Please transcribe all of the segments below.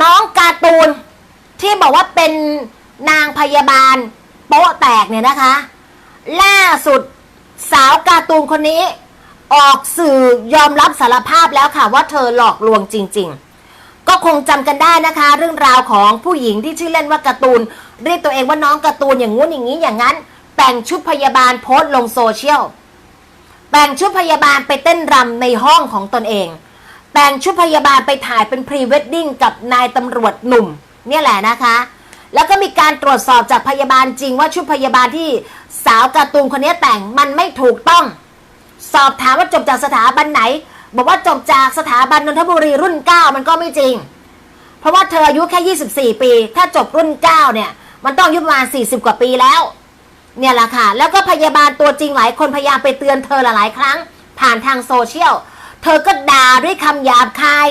น้องการ์ตูนที่บอกว่าเป็นนางพยาบาลโป๊ะแตกเนี่ยนะคะ ล่าสุดสาวการ์ตูนคนนี้ ออกสื่อยอมรับสารภาพแล้วค่ะว่าเธอหลอกลวงจริง ๆ ก็คงจำกันได้นะคะ เรื่องราวของผู้หญิงที่ชื่อเล่นว่าการ์ตูน เรียกตัวเองว่าน้องการ์ตูนอย่างงู้นอย่างนี้อย่างนั้น แต่งชุดพยาบาลโพสต์ลงโซเชียลแต่งชุดพยาบาลไปเต้นรำในห้องของตนเอง แต่งชุดพยาบาลไปถ่ายเป็นพรีเวดดิ้งกับนายตำรวจหนุ่ม เนี่ยแหละนะคะ แล้วก็มีการตรวจสอบจากพยาบาลจริงว่าชุดพยาบาลที่สาวการ์ตูนคนนี้แต่งมันไม่ถูกต้อง สอบถามว่าจบจากสถาบันไหน บอกว่าจบจากสถาบันนนทบุรีรุ่น 9 มันก็ไม่จริง เพราะว่าเธออายุแค่ 24 ปี ถ้าจบรุ่น 9 เนี่ย มันต้องอายุประมาณ 40 กว่าปีแล้ว เนี่ยแหละค่ะ แล้วก็พยาบาลตัวจริงหลายคนพยายามไปเตือนเธอหลายครั้ง ผ่านทางโซเชียล เธอก็ด่าด้วยคำหยาบคาย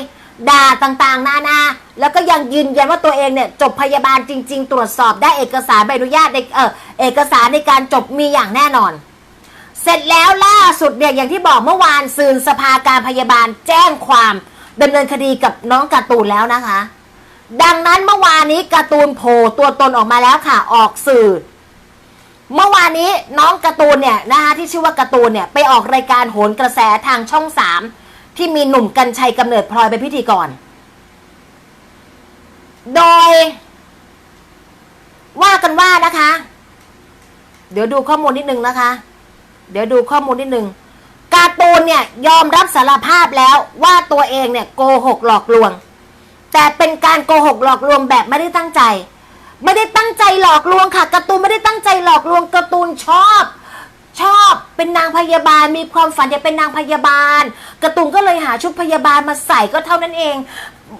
ด่าต่างๆ นานา แล้วก็ยังยืนยันว่าตัวเองเนี่ยจบพยาบาลจริง ๆ ตรวจสอบได้เอกสารใบอนุญาตในเออเอกสารในการจบมีอย่างแน่นอน เสร็จแล้วล่าสุดเนี่ยอย่างที่บอกเมื่อวานซืนสภาการพยาบาลแจ้งความดำเนินคดีกับน้องการ์ตูนแล้วนะคะ ดังนั้นเมื่อวานนี้การ์ตูนโผล่ตัวตนออกมาแล้วค่ะออกสื่อ เมื่อวานนี้น้องการ์ตูนเนี่ยนะคะที่ชื่อว่าการ์ตูนเนี่ยไปออกรายการโหนกระแสทางช่องสาม ที่มีหนุ่มกัญชัยกำเนิดพลอยเป็นพิธีกร โดย ว่ากันว่านะคะ เดี๋ยวดูข้อมูลนิดนึงนะคะ เดี๋ยวดูข้อมูลนิดนึง การ์ตูนเนี่ยยอมรับสารภาพแล้วว่าตัวเองเนี่ยโกหกหลอกลวง แต่เป็นการโกหกหลอกลวงแบบไม่ได้ตั้งใจ ไม่ได้ตั้งใจหลอกลวงค่ะการ์ตูนไม่ได้ตั้งใจหลอกลวงการ์ตูนชอบชอบเป็นนางพยาบาลมีความฝันอยากเป็นนางพยาบาล กร์ตูนก็เลยหาชุดพยาบาลมาใส่ก็เท่านั้นเอง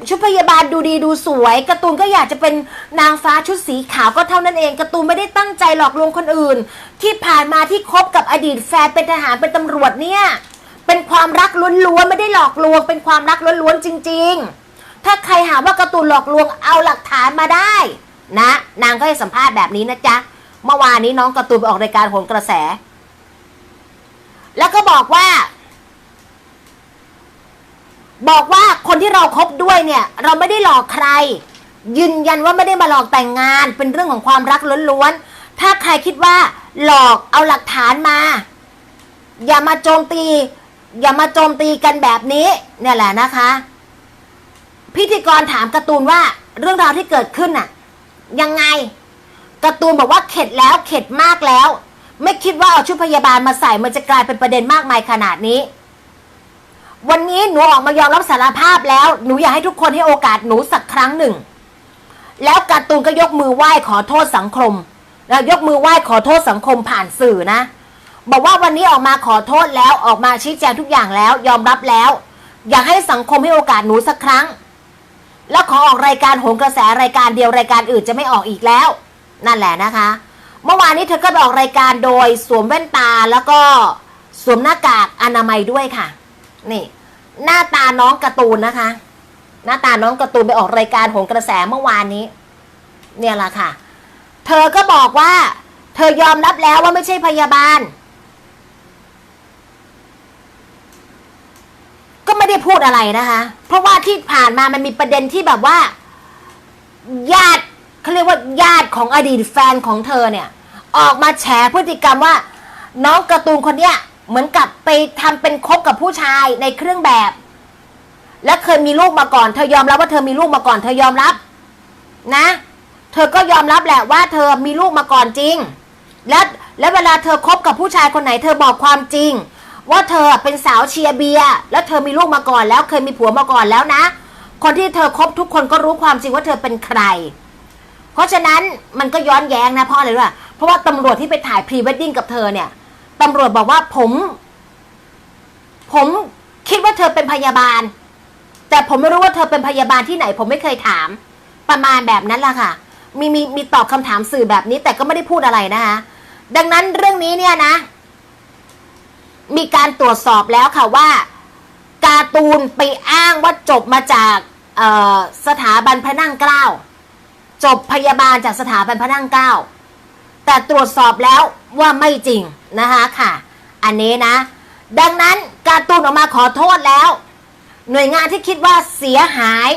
ชุดพยาบาลดูดีดูสวยกร์ตูนก็อยากจะเป็นนางฟ้าชุดสีขาวก็เท่านั้นเองกร์ตูนไม่ได้ตั้งใจหลอกลวงคนอื่น ที่ผ่านมาที่คบกับอดีตแฟนเป็นทหารเป็นตำรวจเนี่ยเป็นความรักล้วนๆไม่ได้หลอกลวง เป็นความรักล้วนๆจริง ๆ ถ้าใครหาว่ากร์ตูนหลอกลวงเอาหลักฐานมาได้นะ นางก็ให้สัมภาษณ์แบบนี้นะจ๊ะเมื่อวานนี้น้องกร์ตูนไปออกรายการโหนกระแส แล้วก็บอกว่า บอกว่าคนที่เราครบด้วยเนี่ย เราไม่ได้หลอกใคร ยืนยันว่าไม่ได้มาหลอกแต่งงาน เป็นเรื่องของความรักล้วนๆถ้าใครคิดว่า หลอกเอาหลักฐานมา อย่ามาโจมตี อย่ามาโจมตีกันแบบนี้ เนี่ยแหละนะคะ พิธีกรถามการ์ตูนว่าเรื่องราวที่เกิดขึ้นน่ะ ยังไงการ์ตูนบอกว่าเข็ดแล้วเข็ดมากแล้ว ไม่คิดว่าเอาชุดพยาบาลมาใส่มันจะกลายเป็นประเด็นมากมายขนาดนี้ วันนี้หนูออกมายอมรับสารภาพแล้ว หนูอยากให้ทุกคนให้โอกาสหนูสักครั้งหนึ่ง แล้วการ์ตูนก็ยกมือไหว้ขอโทษสังคม แล้วยกมือไหว้ขอโทษสังคมผ่านสื่อนะ บอกว่าวันนี้ออกมาขอโทษแล้วออกมาชี้แจงทุกอย่างแล้ว ยอมรับแล้ว อยากให้สังคมให้โอกาสหนูสักครั้ง แล้วขอออกรายการโหงกระแสรายการเดียวรายการอื่นจะไม่ออกอีกแล้ว นั่นแหละนะคะ เมื่อวานนี้เธอก็ออกรายการโดยสวมแว่นตาแล้วก็สวมหน้ากากอนามัยด้วยค่ะ นี่ หน้าตาน้องการ์ตูนนะคะ หน้าตาน้องการ์ตูนไปออกรายการโหงกระแสเมื่อวานนี้ เนี่ยแหละค่ะ เธอก็บอกว่า เธอยอมรับแล้วว่าไม่ใช่พยาบาล ก็ไม่ได้พูดอะไรนะคะ เพราะว่าที่ผ่านมามันมีประเด็นที่แบบว่า ญาติเขาเรียกว่าญาติของอดีตแฟนของเธอเนี่ย ออกมาแฉพฤติกรรมว่า น้องการ์ตูนคนเนี้ย เหมือนกับไปทำเป็นคบกับผู้ชายในเครื่องแบบ และเคยมีลูกมาก่อน เธอยอมรับว่าเธอมีลูกมาก่อน เธอยอมรับ นะ เธอก็ยอมรับแหละว่า เธอมีลูกมาก่อนจริง และและเวลาเธอคบกับผู้ชายคนไหน เธอบอกความจริง ว่าเธอเป็นสาวเชียร์เบียร์แล้วเธอมีลูกมาก่อน แล้วเคยมีผัวมาก่อนแล้วนะ คนที่เธอคบทุกคนก็รู้ความจริงว่าเธอเป็นใคร เพราะฉะนั้นมันก็ย้อนแย้งนะเพราะอะไรรู้ป่ะเพราะว่าตำรวจที่ไปถ่ายพรีเวดดิ้งกับเธอเนี่ย ตำรวจบอกว่าผม ผมคิดว่าเธอเป็นพยาบาล แต่ผมไม่รู้ว่าเธอเป็นพยาบาลที่ไหน ผมไม่เคยถาม ประมาณแบบนั้นแหละค่ะ มีมีมีตอบคำถามสื่อแบบนี้ แต่ก็ไม่ได้พูดอะไรนะคะดังนั้นเรื่องนี้เนี่ยนะ มีการตรวจสอบแล้วค่ะว่า การ์ตูนไปอ้างว่าจบมาจากสถาบันพระนั่งเกล้าจบพยาบาลจากสถาบันพระนั่งเกล้าแต่ตรวจสอบแล้วว่าไม่จริง นะคะค่ะ อันนี้นะ ดังนั้นการ์ตูนออกมาขอโทษแล้ว หน่วยงานที่คิดว่าเสียหาย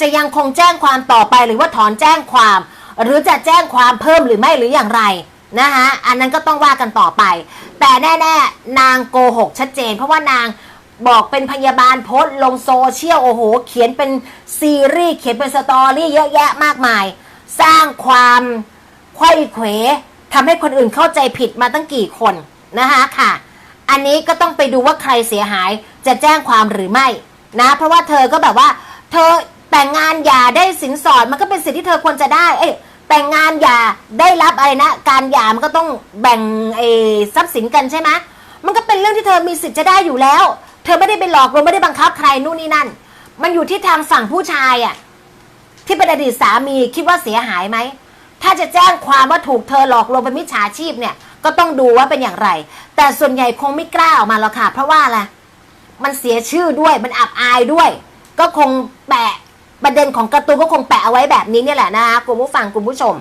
จะยังคงแจ้งความต่อไปหรือว่าถอนแจ้งความ หรือจะแจ้งความเพิ่มหรือไม่หรืออย่างไรนะคะอันนั้นก็ต้องว่ากันต่อไป แต่แน่ๆนางโกหกชัดเจน เพราะว่านางบอกเป็นพยาบาลโพสต์ลงโซเชียลโอ้โห เขียนเป็นซีรีส์เขียนเป็นสตอรี่เยอะแยะมากมาย สร้างความไขว้เขว ทำให้คนอื่นเข้าใจผิดมาตั้งกี่คนนะคะค่ะ อันนี้ก็ต้องไปดูว่าใครเสียหายจะแจ้งความหรือไม่นะ เพราะว่าเธอก็แบบว่า เธอแต่งงานหย่าได้สินสอดมันก็เป็นสิทธิที่เธอควรจะได้ เอ้แต่งงานหย่าได้รับอะไรนะ การหย่ามันก็ต้องแบ่งเออทรัพย์สินกันใช่ไหมมันก็เป็นเรื่องที่เธอมีสิทธิ์จะได้อยู่แล้ว เธอไม่ได้ไปหลอกลวงไม่ได้บังคับใครนู่นนี่นั่น มันอยู่ที่ทางฝั่งผู้ชายอะที่เป็นอดีตสามีคิดว่าเสียหายไหม ถ้าจะแจ้งความว่าถูกเธอหลอกลวงเป็นมิจฉาชีพเนี่ย ก็ต้องดูว่าเป็นอย่างไร แต่ส่วนใหญ่คงไม่กล้าออกมาหรอกค่ะ เพราะว่าอะไร มันเสียชื่อด้วย มันอับอายด้วย ก็คงแปะประเด็นของการ์ตูนก็คงแปะเอาไว้แบบนี้เนี่ยแหละนะคะคุณผู้ฟังคุณผู้ชม